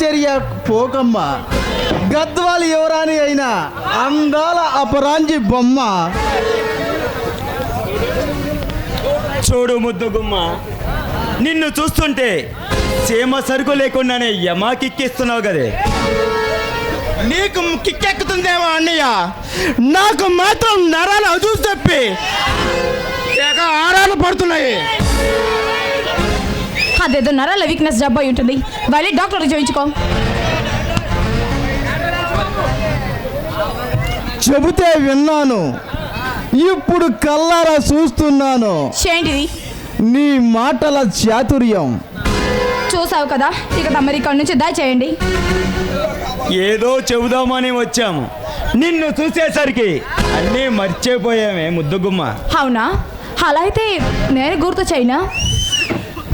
ఆశ్చర్య పోకమ్మ. గద్వాలు యువరాణి అయిన అందాల అపరాంజి బొమ్మ. చూడు ముద్దుగుమ్మ నిన్ను చూస్తుంటే సీమ సరుకు లేకుండానే యమా కిక్కిస్తున్నావు కదే. నీకు కిక్కెక్కుతుందేమో అన్నయ్య. నాకు మాత్రం నరాలు అదువు తప్పి. తెగ ఆరాలు పడుతున్నాయి. అదేదో నరాల వీక్నెస్ జబ్బు అయి ఉంటుంది వెళ్ళి డాక్టర్ చూపించుకో. చెబితే విన్నాను. ఇప్పుడు కల్లారా చూస్తున్నాను. ఏంటిది? నీ మాటల చాతుర్యం. చూసావు కదా? ఇక తమరి ఇక్కడి నుంచి దయచేయండి ఏదో చెబుదామని వచ్చాము. నిన్ను చూసేసరికి అన్నీ మర్చిపోయామే ముద్దు గుమ్మ అవునా? అలా అయితే నేను గుర్తు చేయనా?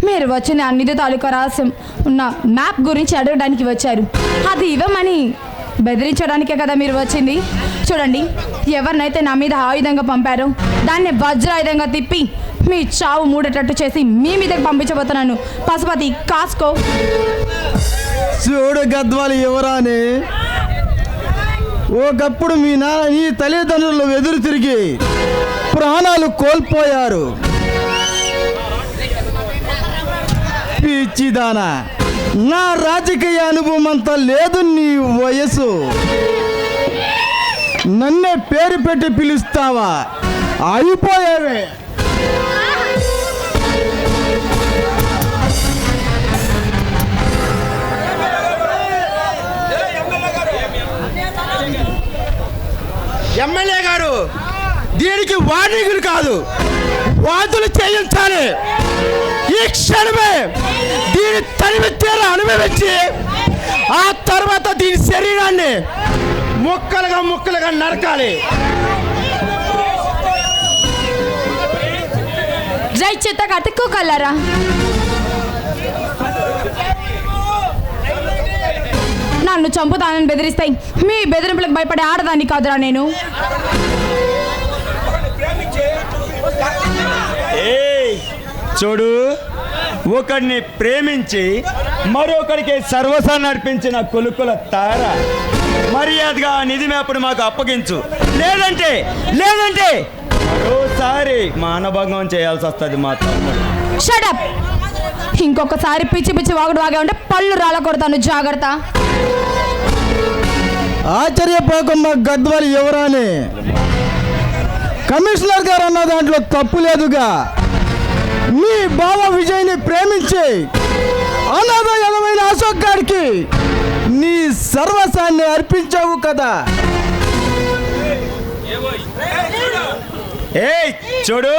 మీరు వచ్చిన అన్నిది తాలూకా రహస్యం ఉన్న మ్యాప్ గురించి అడగడానికి వచ్చారు. అది ఇవ్వమని బెదిరించడానికే కదా మీరు వచ్చింది? చూడండి ఎవరినైతే నా మీద ఆయుధంగా పంపారో దాన్ని వజ్రాయుధంగా తిప్పి మీ చావు మూడేటట్టు చేసి మీ మీదకి పంపించబోతున్నాను. పశుపతి కాసుకో. చూడు గద్వాలు ఎవరాని ఒకప్పుడు మీ నా ఈ తల్లిదండ్రులు ఎదురు తిరిగి ప్రాణాలు కోల్పోయారు. పిచ్చిదానా నా రాజకీయ అనుభవం అంతా లేదు నీ వయసు. నన్నే పేరు పెట్టి పిలుస్తావా? అయిపోయావే. ఎమ్మెల్యే గారు దీనికి వార్నింగులు కాదు వాదులు చేయించాలి. ఈ క్షణమే దీని తనివి తీర అనుభవించి ఆ తర్వాత దీని శరీరాన్ని ముక్కలుగా ముక్కలుగా నరకాలి. జై చిత్త కతుక్కోగలరా నన్ను చంపుతానని బెదిరిస్తాయి మీ బెదిరింపులకు భయపడే ఆడదాన్ని కాదురా నేను. ఏయ్ చూడు ఒకడిని ప్రేమించి మరొకడికి సర్వసాన్ని నడిపించిన కొలుకుల తార. మర్యాదగా నిధి మేపడు మాకు అప్పగించు. లేదంటే లేదంటే మరోసారి మానభంగం చేయాల్సి వస్తుంది మా తమ్ముడు. షడప్ ఇంకొకసారి పిచ్చి పిచ్చి వాగుడు వాగే ఉంటే పళ్ళు రాళ్ళ కొడతాను జాగ్రత్త. ఆశ్చర్యపోకమ్మ గద్వాలు ఎవరని కమిషనర్ గారు అన్న దాంట్లో తప్పు లేదుగా. మీ బావ విజయ్ని ప్రేమించి అనాథ యదమైన అశోక్ గారికి నీ సర్వసాన్ని అర్పించావు కదా. ఏయ్ చూడు.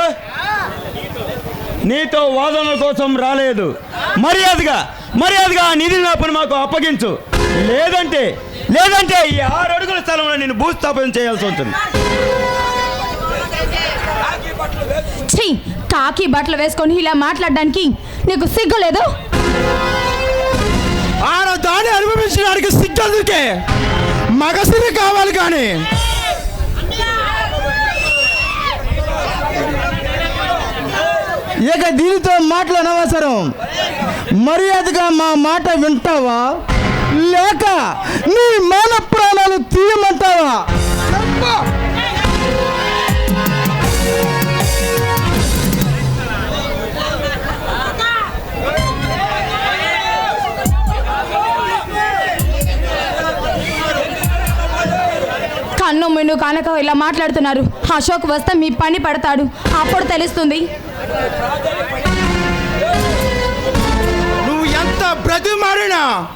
నీతో వాదనల కోసం రాలేదు. మర్యాదగా మర్యాదగా నిధి మేపను మాకు అప్పగించు. లేదంటే లేదంటే ఈ ఆరు అడుగుల స్థలంలో నేను భూస్థాపన చేయాల్సి ఉంటుంది. కాకి బట్టలు వేసుకొని ఇలా మాట్లాడడానికి నీకు సిగ్గు లేదు? ఆడ దాన్ని అనుభవించడానికి సిగ్గందుకే మగసిరి కావాలి కానీ. ఇక దీనితో మాటలు అనవసరం మర్యాదగా మా మాట వింటావా? లేక నీ మాన ప్రాణాలు తీయమంటావా? చెప్పు. కానక ఇలా మాట్లాడుతున్నారు. అశోక్ వస్తే మీ పని పడతాడు. అప్పుడు తెలుస్తుంది. నువ్వు ఎంత బ్రతిమాడినా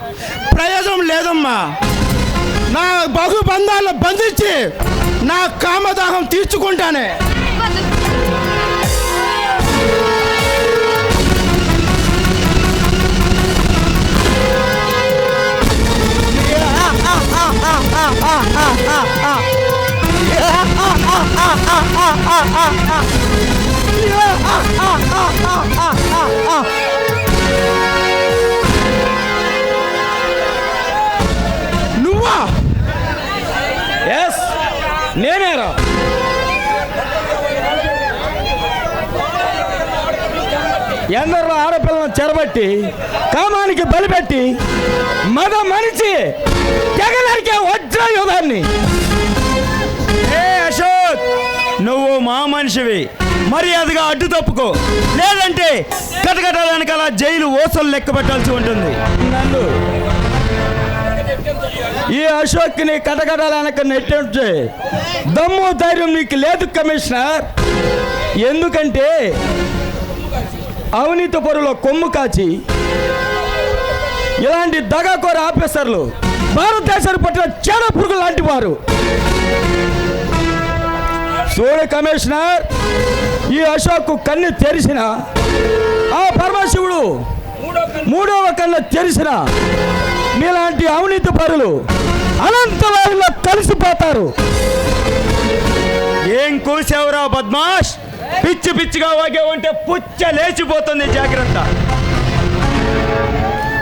ప్రయోజనం లేదమ్మా. నా బహుబంధాలు బంధించి నా కామదాహం తీర్చుకుంటానే. నువ్వా? ఎస్ నేనేరా ఎందరో ఆడపిల్లను చెరబట్టి కామానికి బలిపెట్టి మద మనిషి తెగలరికే వజ్రయుగాన్ని ఏ మా మనిషివి. మర్యాదగా అడ్డు తప్పుకో. లేదంటే కటకటాల వెనకాల జైలు ఓసలు లెక్క పెట్టాల్సి ఉంటుంది. నన్ను. ఈ అశోక్ని వెనక నెట్టుంటే దమ్ము ధైర్యం నీకు లేదు కమిషనర్. ఎందుకంటే అవినీతి పరులో కొమ్ము కాచి ఇలాంటి దగాకోర ఆఫీసర్లు భారతదేశాన్ని పట్టిన చెడ పురుగు లాంటి వారు. చూడు కమిషనర్ ఈ అశోక్ కన్ను తెరిచిన ఆ పరమశివుడు మూడవ కన్ను తెరిచిన మీలాంటి అవినీతి పరులు అనంతవారిలో కలిసిపోతారు. ఏం కూసావురా బద్మాష్? పిచ్చి పిచ్చిగా వాగే ఉంటే పుచ్చ లేచిపోతుంది జాగ్రత్త.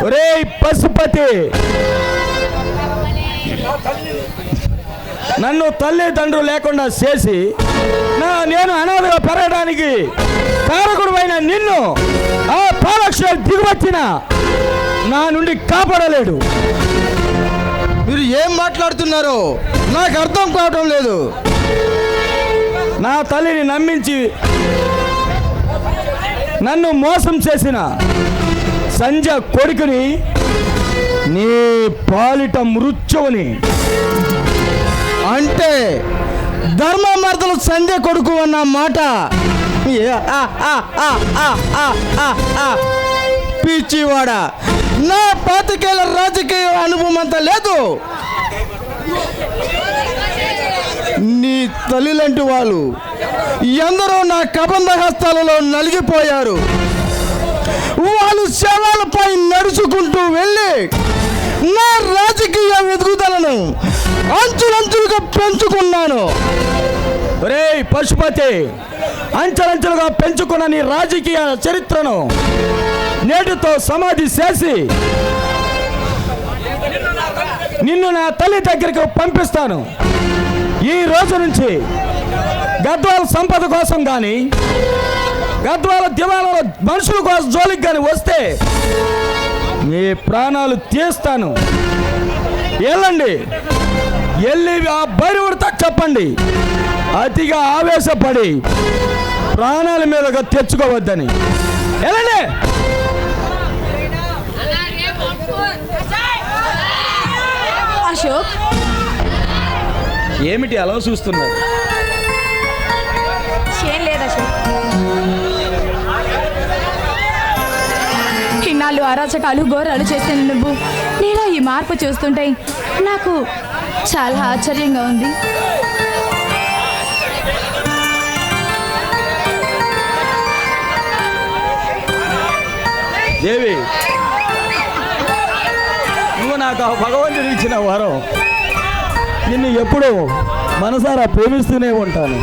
ఒరేయ్ పశుపతి! నన్ను తల్లిదండ్రులు లేకుండా చేసి నా నేను అనాథగా పెరగడానికి కారకుడువైన నిన్ను ఆ పాలక్ష దిగువచ్చిన నా నుండి కాపాడలేడు. మీరు ఏం మాట్లాడుతున్నారో నాకు అర్థం కావటం లేదు. నా తల్లిని నమ్మించి నన్ను మోసం చేసిన సంజ కొడుకుని నీ పాలిట మృత్యువుని అంటే ధర్మమర్దలు సంజయ్ కొడుకు అన్న మాట. ఆ, ఆ, ఆ, ఆ, ఆ, ఆ, ఆ. పిచ్చివాడ నా పాతికేళ్ళ రాజకీయ అనుభవం అంత లేదు. నీ తల్లిలాంటి వాళ్ళు ఎందరో నా కబంధ హస్తాలలో నలిగిపోయారు. వాళ్ళు శవాలపై నడుచుకుంటూ వెళ్ళి నా రాజకీయ ఎదుగుదలను అంచులంచులుగా పెంచుకున్నాను. రే పశుపతి అంచెలంచెలుగా పెంచుకున్న నీ రాజకీయ చరిత్రను నేటితో సమాధి చేసి నిన్ను నా తల్లి దగ్గరికి పంపిస్తాను. ఈ రోజు నుంచి గద్వాల సంపద కోసం కానీ గద్వాల దివాలలో మనుషుల కోసం జోలికి కానీ వస్తే మీ ప్రాణాలు తీస్తాను. వెళ్ళండి. వెళ్ళి ఆ భైరవుడితో చెప్పండి. అతిగా ఆవేశపడి ప్రాణాల మీదగా తెచ్చుకోవద్దని. వెళ్ళండి. అశోక్. ఏమిటి అలా చూస్తున్నారు? అరాచకాలు ఘోరాలు చేసిన నువ్వు. నేను ఈ మార్పు చూస్తుంటే నాకు చాలా ఆశ్చర్యంగా ఉంది. దేవి నువ్వు నాకు భగవంతుడు ఇచ్చిన వరం. నిన్ను ఎప్పుడూ మనసారా ప్రేమిస్తూనే ఉంటాను.